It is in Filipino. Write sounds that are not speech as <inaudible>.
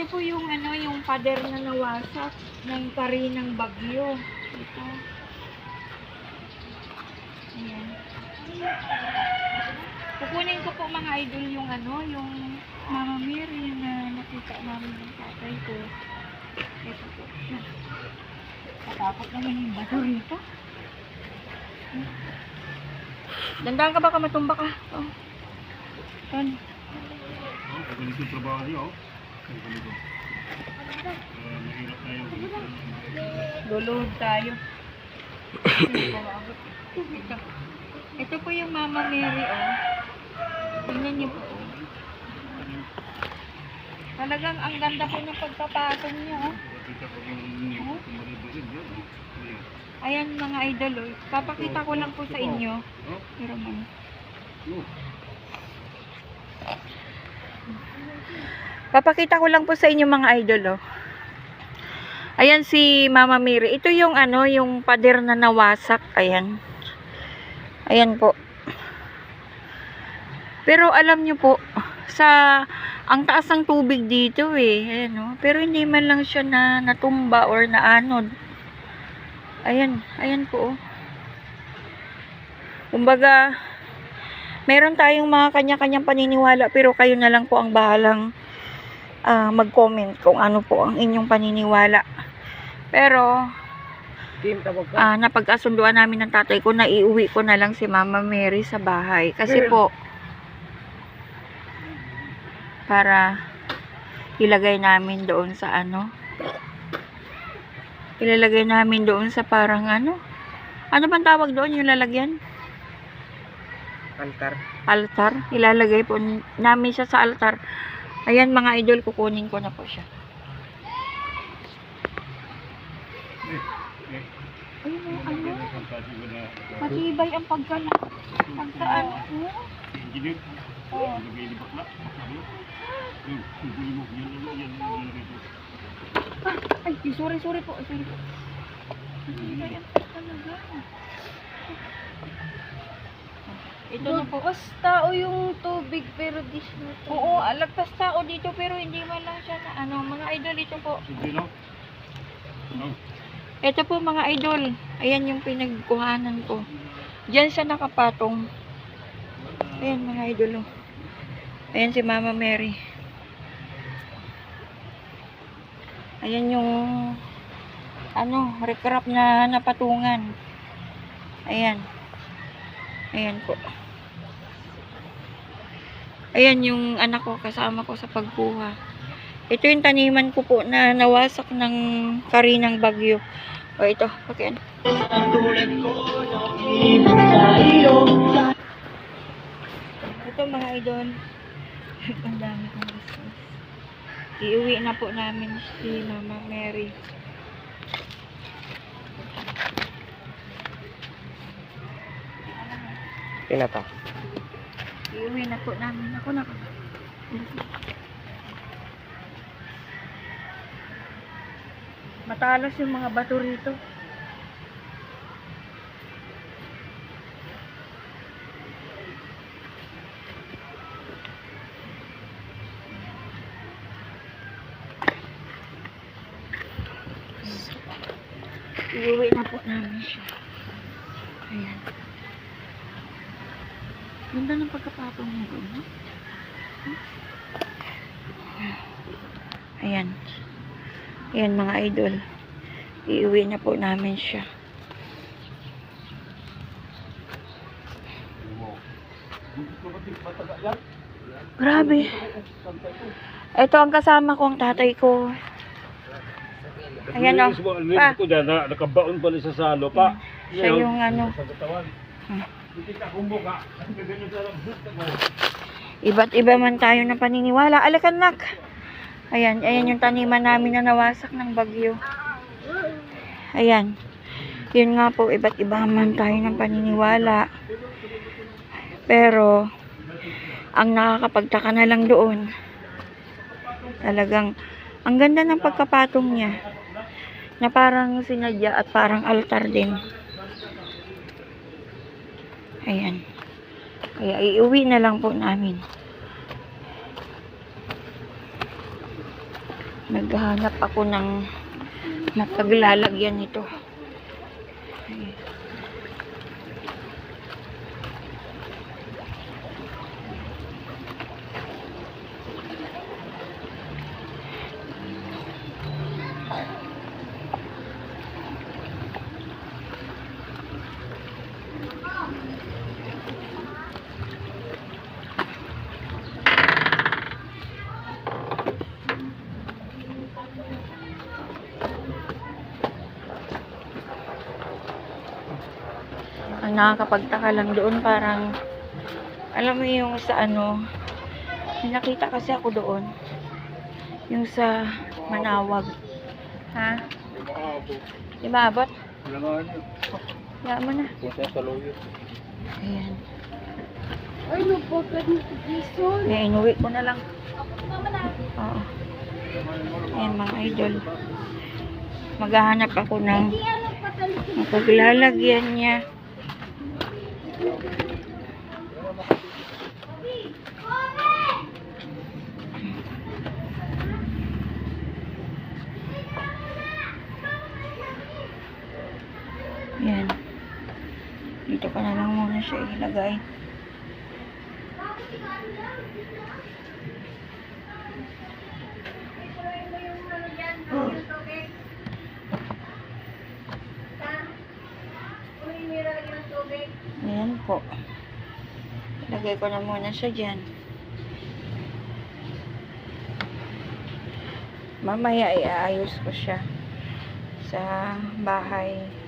ito po yung ano, yung pader na nawasak ng kari ng bagyo. Ito. Ayan. Kukunin ko po mga idol yung ano, yung Mama Mary na nakita namin ng tatay ko. Ito po siya. Katakot naman yung bato rito. Dandaan ka baka matumba ka. Oh. Yan. Oh, yung trabaho niyo, oh. Uh. Luluhod tayo. Ito. Ito po yung Mama Mary, oh. Tingnan niyo po. oh. Talagang ang ganda po ng pagpapatong niya, oh. Ayan. Mga idol, oh. Papakita ko lang po sa inyo. Pero man. oh. Papakita ko lang po sa inyo mga idol, oh. Ayan si Mama Mary. Ito yung ano, yung pader na nawasak. Ayan. Ayan po. Pero alam nyo po, sa ang taas ng tubig dito eh. Ayan, oh. Pero hindi man lang siya na natumba or naanod. Ayan, ayan po. Oh. Kumbaga, meron tayong mga kanya-kanyang paniniwala pero kayo na lang po ang bahalang ah, mag-comment kung ano po ang inyong paniniwala. Pero, ah, napag-asunduan namin ng tatay ko na iuwi ko na lang si Mama Mary sa bahay. Kasi po, para ilagay namin doon sa ano, ilalagay namin doon sa parang ano, ano bang tawag doon yung lalagyan? Altar. altar. Ilalagay po namin siya sa altar. Ayan mga idol, kukunin ko na po siya. Ayun ano, ko matibay ang pagkana. Pagkaan. Yan, yan, yan. Ay, sorry, sorry po. Sorry po. Matibay ang pagkanaga. Ito na po. Bukas tao yung tubig pero di siya natuloy. Oo, alagpas tao dito pero hindi man lang siya na ano. Mga idol, ito po. Sige, no? No? Ito po mga idol. Ayan yung pinagkuhanan ko. Diyan siya nakapatong. Ayan mga idol. oh. Ayan si Mama Mary. Ayan yung ano, recrap na napatungan. Ayan. Ayan po. Ayan yung anak ko kasama ko sa pagkuha. Ito yung taniman ko po na nawasak ng karinang bagyo. O ito, okay. Ito mga idol. <laughs> Ang dami kong gusto. Iuwi na po namin si Mama Mary. Pinata. Iuwi na po namin. Ako na. Matalas yung mga bato rito. Iuwi na po namin siya. Ayan. Ganda ng pagkapatong doon, no? Ayan. Ayan mga idol. Iuwi na po namin siya. Grabe. Ito ang kasama ko, ang tatay ko. Ayan o. Pa. dyan, na, nakabaon pa sa salo pa. Siya yung ano. Sa katawan. Iba't iba man tayo ng paniniwala. Alakan nak. Ayan, ayan yung taniman namin na nawasak ng bagyo. Ayan. Yun nga po, iba't iba man tayo ng paniniwala. Pero, ang nakakapagtaka na lang doon, talagang, ang ganda ng pagkapatong niya, na parang sinadya at parang altar din. Ayan. Kaya iuwi na lang po namin. Naghahanap ako ng mapaglalagyan nito. Ayan. Ang nakakapagtaka lang doon parang alam mo yung sa ano may nakita kasi ako doon yung sa Manawag. Ha? di ba abot? Wala mo na. Sa ayan Ay, napagod na Jason. may inuwi ko na lang. Oo. Ayan mga idol. Maghahanap ako ng ano mapaglalagyan niya Yan. Dito ka na lang muna siya ilagay. Ayan po. Lagay ko na muna siya dyan. Mamaya iayos ko siya sa bahay.